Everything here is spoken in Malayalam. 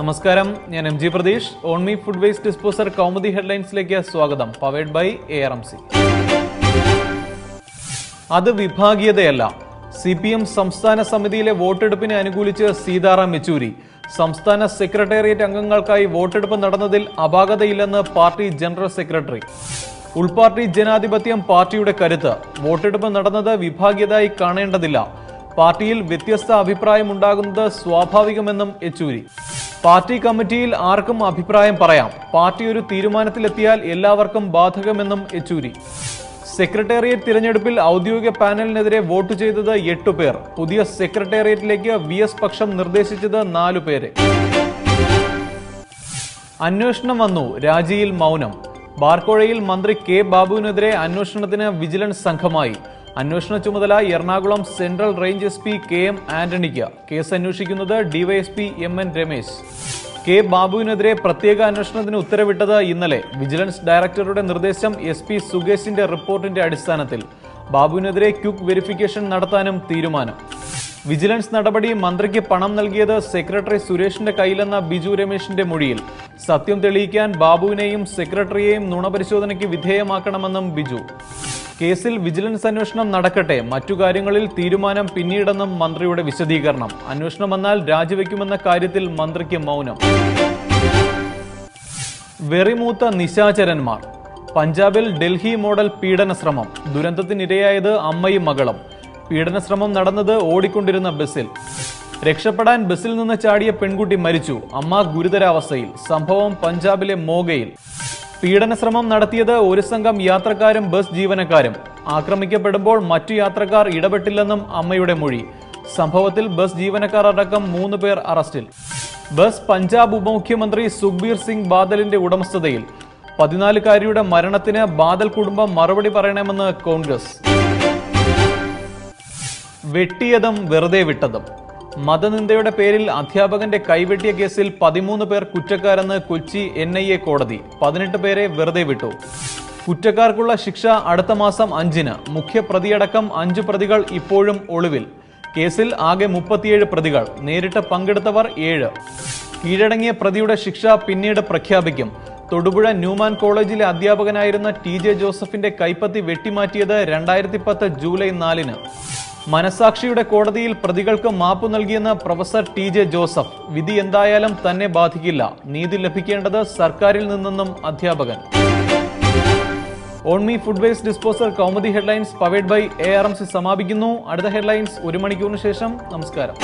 നമസ്കാരം ഞാൻ M G Pratheesh. On me food waste disposer Kaumudi ഹെഡ്ലൈൻസിലേക്ക് സ്വാഗതം. Powered by A R M C അത് വിഭാഗീയതയല്ല. സി പി എം സംസ്ഥാന സമിതിയിലെ വോട്ടെടുപ്പിനെ അനുകൂലിച്ച് സീതാറാം യെച്ചൂരി. സംസ്ഥാന സെക്രട്ടേറിയറ്റ് അംഗങ്ങൾക്കായി വോട്ടെടുപ്പ് നടന്നതിൽ അപാകതയില്ലെന്ന് പാർട്ടി ജനറൽ സെക്രട്ടറി. ഉൾപാർട്ടി ജനാധിപത്യം പാർട്ടിയുടെ കരുത്ത്. വോട്ടെടുപ്പ് നടന്നത് വിഭാഗീയതായി കാണേണ്ടതില്ല. പാർട്ടിയിൽ വ്യത്യസ്ത അഭിപ്രായമുണ്ടാകുന്നത് സ്വാഭാവികമെന്നും യെച്ചൂരി. പാർട്ടി കമ്മിറ്റിയിൽ ആർക്കും അഭിപ്രായം പറയാം. പാർട്ടി ഒരു തീരുമാനത്തിലെത്തിയാൽ എല്ലാവർക്കും ബാധകമെന്നും യെച്ചൂരി. സെക്രട്ടേറിയറ്റ് തിരഞ്ഞെടുപ്പിൽ ഔദ്യോഗിക പാനലിനെതിരെ വോട്ട് ചെയ്തത് എട്ടു പേർ. പുതിയ സെക്രട്ടേറിയറ്റിലേക്ക് വി എസ് പക്ഷം നിർദ്ദേശിച്ചത് നാലു പേരെ. അന്വേഷണം വന്നു. രാജിയിൽ മൗനം. ബാർക്കോഴയിൽ മന്ത്രി കെ ബാബുവിനെതിരെ അന്വേഷണത്തിന് വിജിലൻസ് സംഘമായി. അന്വേഷണ ചുമതല Ernakulam central range S P K M ആന്റണിക്ക്. Case അന്വേഷിക്കുന്നത് DYSP M N Ramesh. K ബാബുവിനെതിരെ പ്രത്യേക അന്വേഷണത്തിന് ഉത്തരവിട്ടത് ഇന്നലെ. വിജിലൻസ് ഡയറക്ടറുടെ നിർദ്ദേശം എസ് പി സുകേഷിന്റെ റിപ്പോർട്ടിന്റെ അടിസ്ഥാനത്തിൽ. ബാബുവിനെതിരെ ക്യുക്ക് വെരിഫിക്കേഷൻ നടത്താനും തീരുമാനം. വിജിലൻസ് നടപടി മന്ത്രിക്ക് പണം നൽകിയത് സെക്രട്ടറി സുരേഷിന്റെ കയ്യിലെന്ന ബിജു രമേശിന്റെ മൊഴിയിൽ. സത്യം തെളിയിക്കാൻ ബാബുവിനെയും സെക്രട്ടറിയെയും നുണപരിശോധനയ്ക്ക് വിധേയമാക്കണമെന്നും ബിജു. കേസിൽ വിജിലൻസ് അന്വേഷണം നടക്കട്ടെ. മറ്റു കാര്യങ്ങളിൽ തീരുമാനം പിന്നീടെന്നും മന്ത്രിയുടെ വിശദീകരണം. അന്വേഷണം വന്നാൽ രാജിവെക്കുമെന്ന കാര്യത്തിൽ മന്ത്രിക്ക് മൗനം. വെറിമൂത്ത നിശാചരന്മാർ. പഞ്ചാബിൽ ഡൽഹി മോഡൽ പീഡന ശ്രമം ദുരന്തത്തിനിരയായത് അമ്മയും മകളും. പീഡന ശ്രമം നടന്നത് ഓടിക്കൊണ്ടിരുന്ന ബസ്സിൽ. രക്ഷപ്പെടാൻ ബസ്സിൽ നിന്ന് ചാടിയ പെൺകുട്ടി മരിച്ചു. അമ്മ ഗുരുതരാവസ്ഥയിൽ. സംഭവം പഞ്ചാബിലെ മോഗയിൽ. പീഡന ശ്രമം നടത്തിയത് ഒരു സംഘം യാത്രക്കാരും ബസ് ജീവനക്കാരും. ആക്രമിക്കപ്പെടുമ്പോൾ മറ്റു യാത്രക്കാർ ഇടപെട്ടില്ലെന്നും അമ്മയുടെ മൊഴി. സംഭവത്തിൽ ബസ് ജീവനക്കാർ അടക്കം മൂന്ന് പേർ അറസ്റ്റിൽ. ബസ് പഞ്ചാബ് ഉപമുഖ്യമന്ത്രി സുഖ്ബീർ സിംഗ് ബാദലിന്റെ ഉടമസ്ഥതയിൽ. പതിനാലുകാരിയുടെ മരണത്തിന് ബാദൽ കുടുംബം മറുപടി പറയണമെന്ന് കോൺഗ്രസ്. വെട്ടിയതും വെറുതെ വിട്ടതും. മതനിന്ദയുടെ പേരിൽ അധ്യാപകന്റെ കൈവെട്ടിയ കേസിൽ പതിമൂന്ന് പേർ കുറ്റക്കാരെന്ന് കൊച്ചി എൻ ഐ എ കോടതി. പതിനെട്ട് പേരെ വെറുതെ വിട്ടു. കുറ്റക്കാർക്കുള്ള ശിക്ഷ അടുത്ത മാസം അഞ്ചിന്. മുഖ്യപ്രതിയടക്കം അഞ്ച് പ്രതികൾ ഇപ്പോഴും ഒളിവിൽ. കേസിൽ ആകെ മുപ്പത്തിയേഴ് പ്രതികൾ. നേരിട്ട് പങ്കെടുത്തവർ ഏഴ്. കീഴടങ്ങിയ പ്രതിയുടെ ശിക്ഷ പിന്നീട് പ്രഖ്യാപിക്കും. തൊടുപുഴ ന്യൂമാൻ കോളേജിലെ അധ്യാപകനായിരുന്ന ടി ജെ ജോസഫിന്റെ കൈപ്പത്തി വെട്ടിമാറ്റിയത് രണ്ടായിരത്തി പത്ത് ജൂലൈ നാലിന്. മനസാക്ഷിയുടെ കോടതിയിൽ പ്രതികൾക്ക് മാപ്പ് നൽകിയെന്ന് പ്രൊഫസർ ടി ജെ ജോസഫ്. വിധി എന്തായാലും തന്നെ ബാധിക്കില്ല. നീതി ലഭിക്കേണ്ടത് സർക്കാരിൽ നിന്നെന്നും അധ്യാപകൻ. On me food waste disposal Kaumudi headlines powered by A R M C സമാപിക്കുന്നു. അടുത്ത ഹെഡ്ലൈൻസ് ഒരു മണിക്കൂറിന് ശേഷം. നമസ്കാരം.